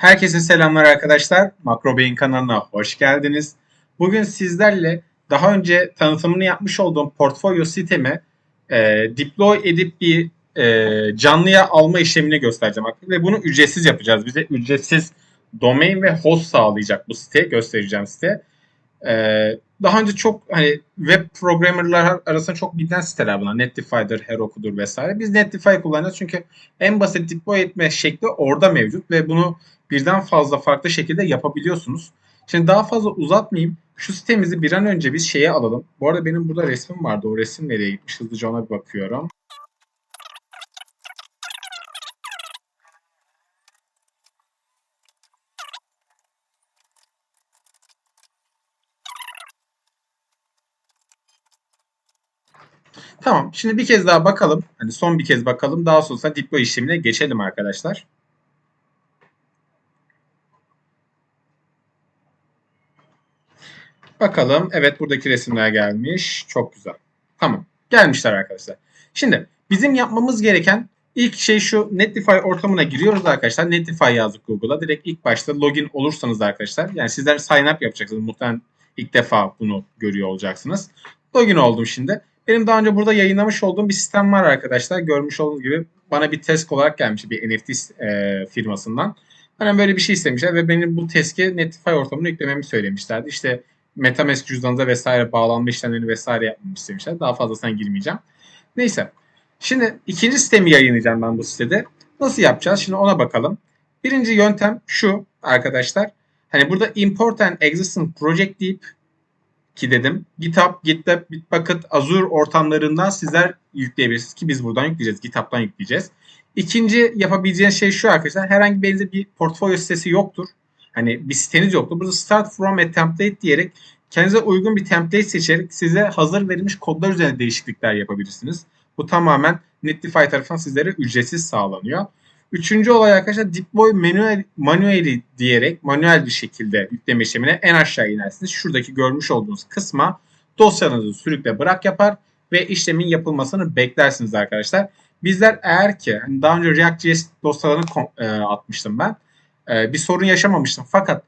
Herkese selamlar arkadaşlar. Makro Beyin kanalına hoş geldiniz. Bugün sizlerle daha önce tanıtımını yapmış olduğum portfolyo sitemi e, deploy edip bir e, canlıya alma işlemini göstereceğim. Ve bunu ücretsiz yapacağız. Bize ücretsiz domain ve host sağlayacak bu site. Göstereceğim site. E, daha önce çok hani web programmerlar arasında çok bilinen siteler bunlar. Netlify'dır, Heroku'dur vesaire. Biz Netlify kullanacağız çünkü en basit deploy etme şekli orada mevcut ve bunu birden fazla farklı şekilde yapabiliyorsunuz. Şimdi daha fazla uzatmayayım. Şu sitemizi bir an önce biz şeye alalım. Bu arada benim burada resmim vardı. O resim nereye gitmiş? Hızlıca ona bir bakıyorum. Tamam. Şimdi bir kez daha bakalım. Hani son bir kez bakalım. Daha sonra deploy işlemine geçelim arkadaşlar. Bakalım. Evet buradaki resimler gelmiş. Çok güzel. Tamam. Gelmişler arkadaşlar. Şimdi bizim yapmamız gereken ilk şey şu Netlify ortamına giriyoruz arkadaşlar. Netlify yazdık Google'a. Direkt ilk başta login olursanız arkadaşlar. Yani sizler sign up yapacaksınız. Muhtemelen ilk defa bunu görüyor olacaksınız. Login oldum şimdi. Benim daha önce burada yayınlamış olduğum bir sistem var arkadaşlar. Görmüş olduğunuz gibi bana bir test olarak gelmiş bir NFT e, firmasından. Hani böyle bir şey istemişler ve benim bu testi Netlify ortamına yüklememi söylemişlerdi. İşte Metamask cüzdanınıza vesaire bağlanma işlemlerini vesaire yapmamı istemişler. Daha fazlasına girmeyeceğim. Neyse. Şimdi ikinci sistemi yayınlayacağım ben bu sitede. Nasıl yapacağız? Şimdi ona bakalım. Birinci yöntem şu arkadaşlar. Hani burada import and existing project deyip ki dedim. GitHub, GitLab, Bitbucket, Azure ortamlarından sizler yükleyebilirsiniz ki biz buradan yükleyeceğiz. GitHub'dan yükleyeceğiz. İkinci yapabileceğiniz şey şu arkadaşlar. Herhangi bir bir portfolyo sitesi yoktur. Hani bir siteniz yoktur. Burada start from a template diyerek kendinize uygun bir template seçerek size hazır verilmiş kodlar üzerine değişiklikler yapabilirsiniz. Bu tamamen Netlify tarafından sizlere ücretsiz sağlanıyor. Üçüncü olay arkadaşlar deploy manuel, manually diyerek manuel bir şekilde yükleme işlemine en aşağı inersiniz. Şuradaki görmüş olduğunuz kısma dosyanızı sürükle bırak yapar ve işlemin yapılmasını beklersiniz arkadaşlar. Bizler eğer ki hani daha önce React.js dosyalarını e, atmıştım ben. E, bir sorun yaşamamıştım. Fakat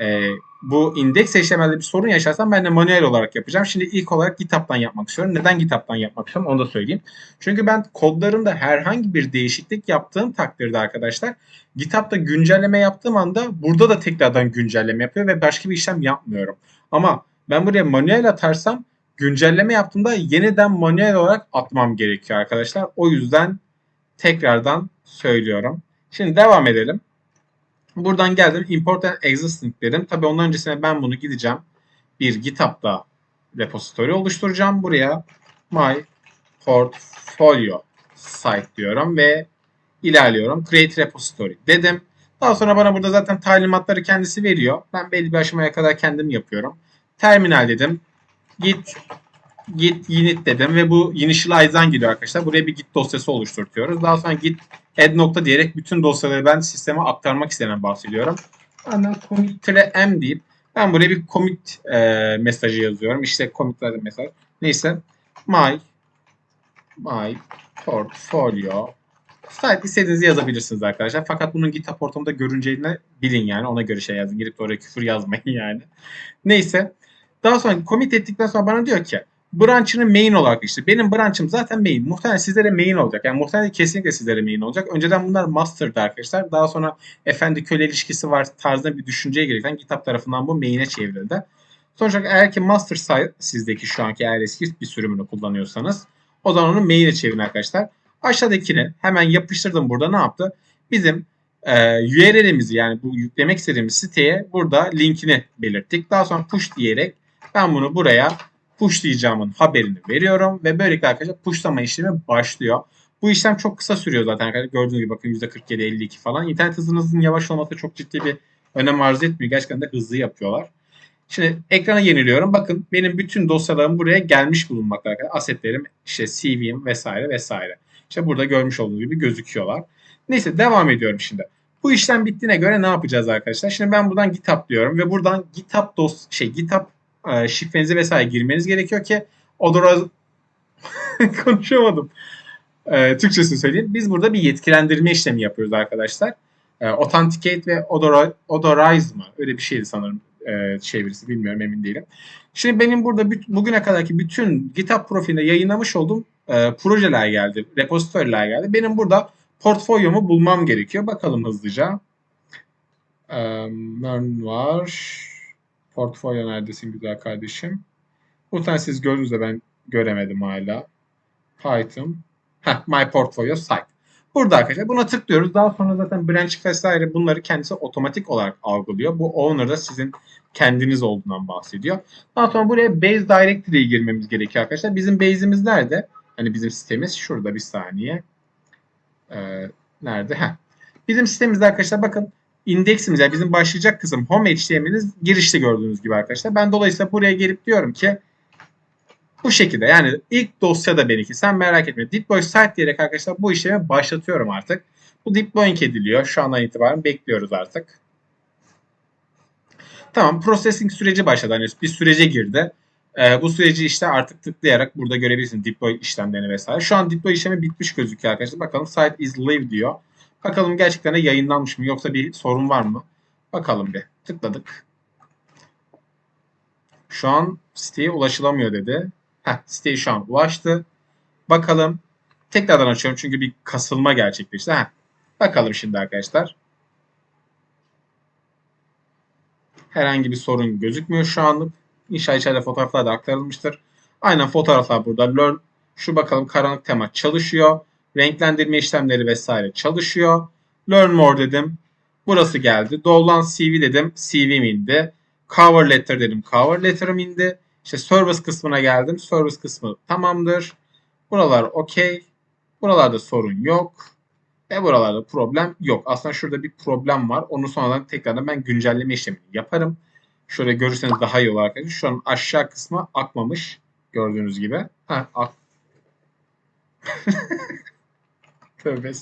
e, bu indeks HTML'de bir sorun yaşarsam ben de manuel olarak yapacağım. Şimdi ilk olarak GitHub'dan yapmak istiyorum. Neden GitHub'dan yapmak istiyorum onu da söyleyeyim. Çünkü ben kodlarımda herhangi bir değişiklik yaptığım takdirde arkadaşlar GitHub'da güncelleme yaptığım anda burada da tekrardan güncelleme yapıyor ve başka bir işlem yapmıyorum. Ama ben buraya manuel atarsam güncelleme yaptığımda yeniden manuel olarak atmam gerekiyor arkadaşlar. O yüzden tekrardan söylüyorum. Şimdi devam edelim. Buradan geldim import existing dedim. Tabii ondan öncesine ben bunu gideceğim. Bir GitHub'da repository oluşturacağım. Buraya my portfolio site diyorum ve ilerliyorum. Create repository dedim. Daha sonra bana burada zaten talimatları kendisi veriyor. Ben belli bir aşamaya kadar kendim yapıyorum. Terminal dedim. Git git init dedim ve bu initialize'dan geliyor arkadaşlar. Buraya bir git dosyası oluşturtuyoruz. Daha sonra git add nokta diyerek bütün dosyaları ben sisteme aktarmak istenen bahsediyorum. Ardından commit m deyip ben buraya bir commit e, mesajı yazıyorum. İşte commitlerde mesaj. Neyse my my portfolio site istediğinizi yazabilirsiniz arkadaşlar. Fakat bunun GitHub ortamında görüneceğini bilin yani. Ona göre şey yazın. Girip oraya küfür yazmayın yani. Neyse. Daha sonra commit ettikten sonra bana diyor ki branch'ını main olarak işte. Benim branch'ım zaten main. Muhtemelen sizlere main olacak. Yani muhtemelen kesinlikle sizlere main olacak. Önceden bunlar master'dı arkadaşlar. Daha sonra efendi köle ilişkisi var tarzında bir düşünceye gerekten GitHub tarafından bu main'e çevrildi. Sonuç olarak eğer ki master site sizdeki şu anki eğer eski bir sürümünü kullanıyorsanız o zaman onu main'e çevirin arkadaşlar. Aşağıdakini hemen yapıştırdım burada ne yaptı? Bizim e, URL'imizi yani bu yüklemek istediğimiz siteye burada linkini belirttik. Daha sonra push diyerek ben bunu buraya pushlayacağımın haberini veriyorum ve böylelikle arkadaşlar pushlama işlemi başlıyor. Bu işlem çok kısa sürüyor zaten arkadaşlar. Gördüğünüz gibi bakın %47-52 falan. İnternet hızınızın yavaş olması çok ciddi bir önem arz etmiyor. Gerçekten de hızlı yapıyorlar. Şimdi ekrana yeniliyorum. Bakın benim bütün dosyalarım buraya gelmiş bulunmakta arkadaşlar. Asetlerim, işte CV'm vesaire vesaire. İşte burada görmüş olduğunuz gibi gözüküyorlar. Neyse devam ediyorum şimdi. Bu işlem bittiğine göre ne yapacağız arkadaşlar? Şimdi ben buradan GitHub diyorum ve buradan GitHub dos şey GitHub e, şifrenizi vesaire girmeniz gerekiyor ki odora konuşamadım. E, Türkçesini söyleyeyim. Biz burada bir yetkilendirme işlemi yapıyoruz arkadaşlar. E, Authenticate ve Odor, Odorize mı? Öyle bir şeydi sanırım e, çevirisi bilmiyorum emin değilim. Şimdi benim burada bugüne kadarki bütün GitHub profilinde yayınlamış olduğum e, projeler geldi, repository'ler geldi. Benim burada portfolyomu bulmam gerekiyor. Bakalım hızlıca. Learn var. Portfolyo neredesin güzel kardeşim? Bu tane siz gördünüz de ben göremedim hala. Python. Heh, My Portfolio Site. Burada arkadaşlar buna tıklıyoruz. Daha sonra zaten branch vesaire bunları kendisi otomatik olarak algılıyor. Bu owner da sizin kendiniz olduğundan bahsediyor. Daha sonra buraya base directory'ye girmemiz gerekiyor arkadaşlar. Bizim base'imiz nerede? Hani bizim sitemiz şurada bir saniye. Ee, nerede? Heh. Bizim sitemizde arkadaşlar bakın indeksimiz yani bizim başlayacak kısım home HTML'iniz girişte gördüğünüz gibi arkadaşlar. Ben dolayısıyla buraya gelip diyorum ki bu şekilde yani ilk dosya da benimki sen merak etme. Deploy site diyerek arkadaşlar bu işlemi başlatıyorum artık. Bu deploying ediliyor. Şu andan itibaren bekliyoruz artık. Tamam processing süreci başladı. Hani bir sürece girdi. Ee, bu süreci işte artık tıklayarak burada görebilirsiniz deploy işlemlerini vesaire. Şu an deploy işlemi bitmiş gözüküyor arkadaşlar. Bakalım site is live diyor. Bakalım gerçekten de yayınlanmış mı yoksa bir sorun var mı? Bakalım bir. Tıkladık. Şu an siteye ulaşılamıyor dedi. Heh, siteye şu an ulaştı. Bakalım. Tekrardan açıyorum çünkü bir kasılma gerçekleşti. Heh. Bakalım şimdi arkadaşlar. Herhangi bir sorun gözükmüyor şu anlık. İnşallah içeride fotoğraflar da aktarılmıştır. Aynen fotoğraflar burada. Learn. Şu bakalım karanlık tema çalışıyor. Renklendirme işlemleri vesaire çalışıyor. Learn more dedim. Burası geldi. Dolan CV dedim. CV'm indi. Cover letter dedim. Cover letter'ım indi. İşte service kısmına geldim. Service kısmı tamamdır. Buralar okey. Buralarda sorun yok. Ve buralarda problem yok. Aslında şurada bir problem var. Onu sonradan tekrardan ben güncelleme işlemini yaparım. Şöyle görürseniz daha iyi olur arkadaşlar. Şu an aşağı kısmı akmamış. Gördüğünüz gibi. Ha, ak. Tövbe.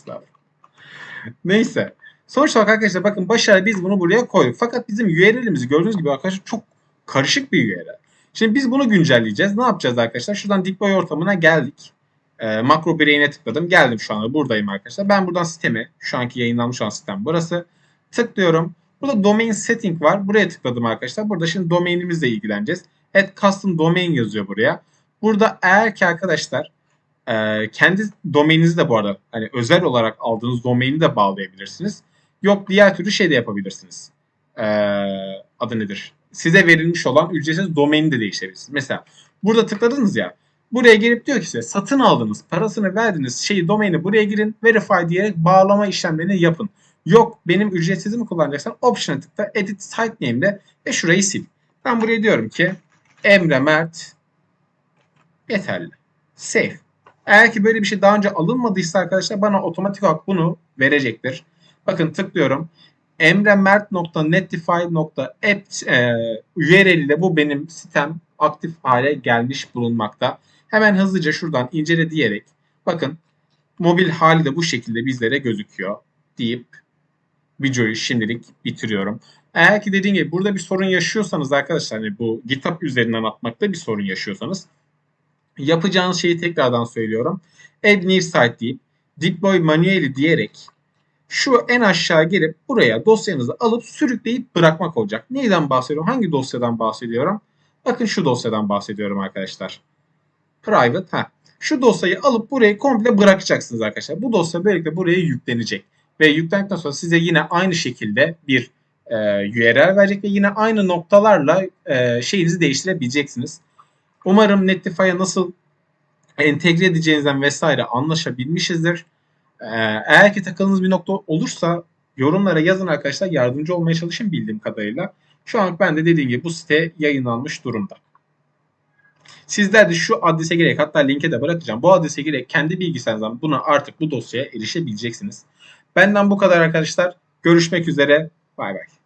Neyse. Sonuç olarak arkadaşlar bakın başarılı biz bunu buraya koyduk. Fakat bizim URL'imizi gördüğünüz gibi arkadaşlar çok karışık bir URL. Şimdi biz bunu güncelleyeceğiz. Ne yapacağız arkadaşlar? Şuradan deploy ortamına geldik. E, makro bireyine tıkladım. Geldim şu anda buradayım arkadaşlar. Ben buradan sitemi, şu anki yayınlanmış olan sitem burası. Tıklıyorum. Burada domain setting var. Buraya tıkladım arkadaşlar. Burada şimdi domainimizle ilgileneceğiz. Add custom domain yazıyor buraya. Burada eğer ki arkadaşlar e, kendi domaininizi de bu arada hani özel olarak aldığınız domaini de bağlayabilirsiniz. Yok diğer türlü şey de yapabilirsiniz. E, adı nedir? Size verilmiş olan ücretsiz domaini de değiştirebilirsiniz. Mesela burada tıkladınız ya. Buraya gelip diyor ki size satın aldınız, parasını verdiniz şeyi domaini buraya girin, verify diyerek bağlama işlemlerini yapın. Yok benim ücretsiz mi kullanacaksan option'a tıkla edit site name'de ve şurayı sil. Ben buraya diyorum ki Emre Mert yeterli. Save. Eğer ki böyle bir şey daha önce alınmadıysa arkadaşlar bana otomatik olarak bunu verecektir. Bakın tıklıyorum. emremert.netlify.app e, URL ile bu benim sitem aktif hale gelmiş bulunmakta. Hemen hızlıca şuradan incele diyerek bakın mobil hali de bu şekilde bizlere gözüküyor deyip videoyu şimdilik bitiriyorum. Eğer ki dediğim gibi burada bir sorun yaşıyorsanız arkadaşlar hani bu GitHub üzerinden atmakta bir sorun yaşıyorsanız yapacağınız şeyi tekrardan söylüyorum. Add new site deyip deploy manually diyerek şu en aşağı gelip buraya dosyanızı alıp sürükleyip bırakmak olacak. Neyden bahsediyorum? Hangi dosyadan bahsediyorum? Bakın şu dosyadan bahsediyorum arkadaşlar. Private. Ha. Şu dosyayı alıp burayı komple bırakacaksınız arkadaşlar. Bu dosya böylelikle buraya yüklenecek. Ve yüklendikten sonra size yine aynı şekilde bir e, URL verecek ve yine aynı noktalarla e, şeyinizi değiştirebileceksiniz. Umarım Netlify'a nasıl entegre edeceğinizden vesaire anlaşabilmişizdir. Ee, eğer ki takıldığınız bir nokta olursa yorumlara yazın arkadaşlar. Yardımcı olmaya çalışın bildiğim kadarıyla. Şu an ben de dediğim gibi bu site yayınlanmış durumda. Sizler de şu adrese girerek hatta linke de bırakacağım. Bu adrese girerek kendi bilgisayarınızdan buna artık bu dosyaya erişebileceksiniz. Benden bu kadar arkadaşlar. Görüşmek üzere. Bay bay.